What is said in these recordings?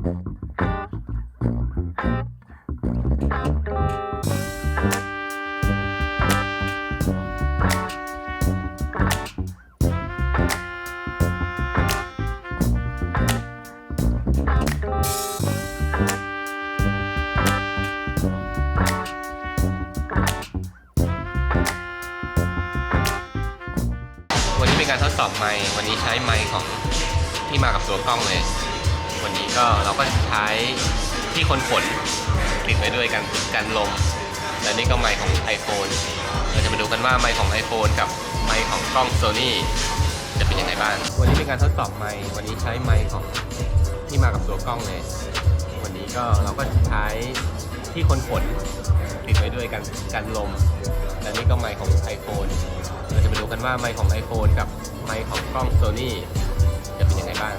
วันนี้เป็การทดสอบไมค์วันนี้ใช้ไมค์ของที่มากับตัวกล้องเลย วันนี้ก็เราก็ใช้ที่คนขนติดไว้ด้วยกันกันลม และนี่ก็ไมค์ของ iPhone เราจะมาดูกันว่าไมค์ของ iPhone กับไมค์ของกล้อง Sony จะเป็นยังไงบ้าง วันนี้เป็นการทดสอบไมค์วันนี้ใช้ไมค์ของที่มากับตัวกล้องเลย วันนี้ก็เราก็ใช้ที่คนขนติดไว้ด้วยกันกันลม และนี่ก็ไมค์ของ iPhone เราจะมาดูกันว่าไมค์ของ iPhone กับไมค์ของกล้อง Sony จะเป็นยังไงบ้าง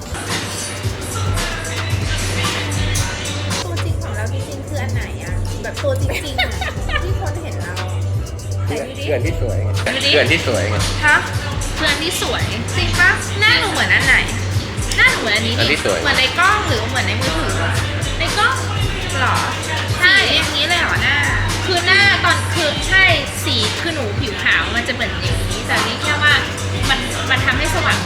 ตัวจริงของเราจริงๆคืออันไหนอะแบบตัวจริงๆอะที่คนเห็นเราไหนดูดิเขื่อนที่สวยไงดูดิเขื่อนที่สวยไงฮะเพื่อนที่สวยจริงปะหน้าหนูเหมือนอันไหน หน้าหนูเหมือนอันนี้อันดิที่สวย เหมือนในกล้องหรือเหมือนในมือถือในกล้องเหรอใช่อย่างนี้เลยเหรอหน้า คือหน้าตอนคือใช่สีคือหนูผิวขาวมันจะเหมือนอย่างนี้ แต่นี่แค่ว่ามันมันทำให้สว่าง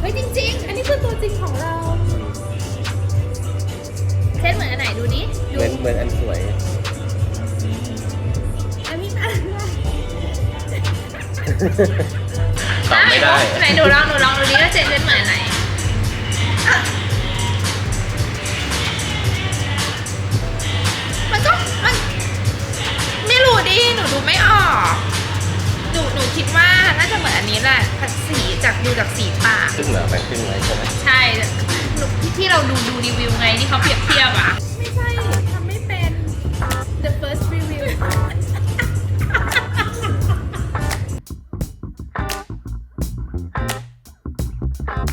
เฮ้ยจริง ๆ อันนี้คือตัวจริงของเรา เหมือนเหมือนอันสวย อันนี้อะไรตอบไม่ได้ ไหนหนูลองหนูลองดูดิว่าเจนเป็นเหมือนไหนอะมันก็มันไม่รู้ดิหนูดูไม่ออกหนูหนูคิดว่าน่าจะเหมือนอันนี้แหละสีจากดูจากสีปากครึ่งเหรอแบ่งครึ่งไว้ใช่ไหมใช่หนูที่ที่เราดูดูรีวิวไงที่เขาเปรียบเทียบอะ ไม่ใช่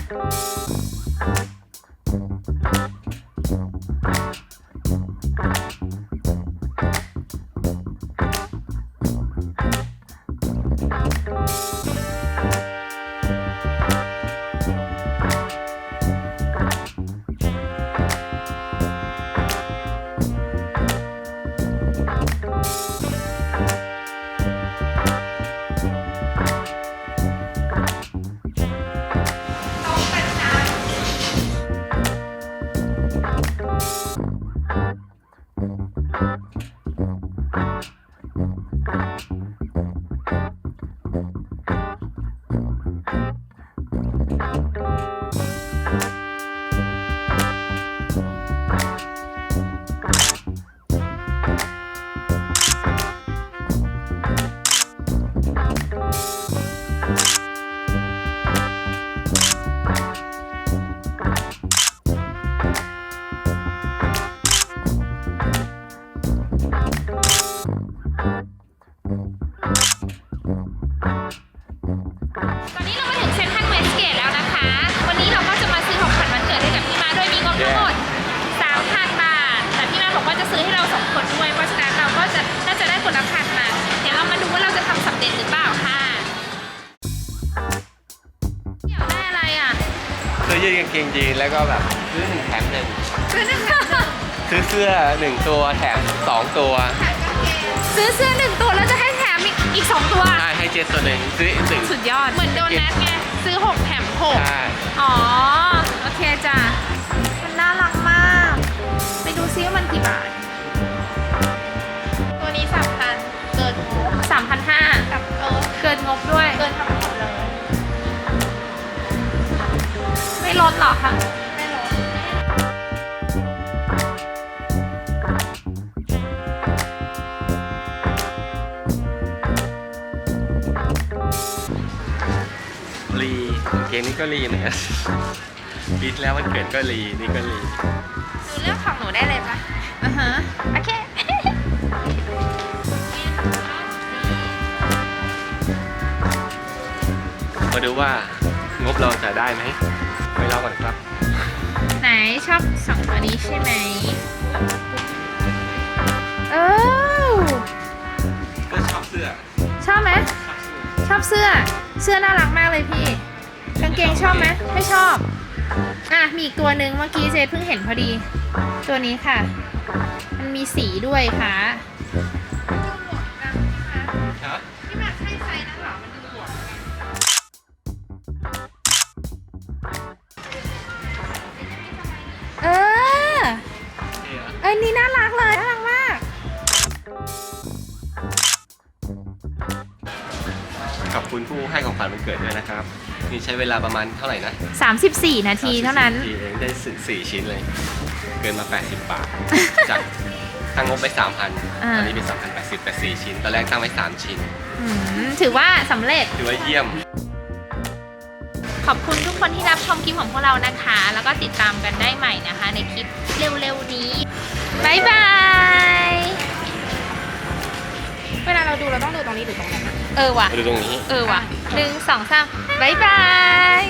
ต ซื้อยืดกางเกงยีนแล้วก็แบบซื้อหนึ่งแถมหนึ่งซื้อหนึ่งแถมหนึ่งซื้อเสื้อหนึ่งตัวแถมสองตัวซื้อเสื้อหนึ่งตัวแล้วจะให้แถมอีกอีกสองตัว ใช่ให้เจสตัวหนึ่งซื้อหนึ่งสุดยอด เหมือนโดนัทไง ซื้อหกแถมหกใช่อ๋อ โอเคจ้ะ มันน่ารักมาก ไปดูซิว่ามันกี่บาท ตัวนี้สามพันเกินสามพันห้ากับเออเกินงบด้วย ลดหรอคะไม่ลดรีกางเกงนี่ก็รีเหมือนกันปีที่แล้ววันเกิดก็รีนี่ก็รีหนูเลือกของหนูได้เลยปะอือฮะ โอเคมาดูว่างบเราจะได้ไหม ไปรอก่อนครับ ไหนชอบสองตัวนี้ใช่ไหมเออก็ชอบเสื้อชอบไหมชอบเสื้อ เสื้อน่ารักมากเลยพี่ กางเกงชอบไหมไม่ชอบ อะมีอีกตัวหนึ่งเมื่อกี้เจเพิ่งเห็นพอดี ตัวนี้ค่ะ มันมีสีด้วยค่ะ อ้ยนี่น่ารักเลย น่ารักมาก ขอบคุณผู้ให้ของขวัญวันเกิดด้วยนะครับ นี่ใช้เวลาประมาณเท่าไหร่นะ34 นาทีเท่านั้น ทีเองได้สี่สี่ชิ้นเลย เกินมา 80 บาท จากตั้งงบไป3,000 อ่า ตอนนี้เป็น2,080แต่4ชิ้น ตอนแรกตั้งไว้3ชิ้น อืมถือว่าสำเร็จ ถือว่าเยี่ยม ขอบคุณทุกคนที่รับชมคลิปของพวกเรานะคะ แล้วก็ติดตามกันได้ใหม่นะคะ ในคลิปเร็วๆนี้ บายบาย เวลาเราดูเราต้องดูตรงนี้หรือตรงนั้นอะเออว่ะมาดูตรงนี้ เออว่ะหนึ่งสองสามบายบาย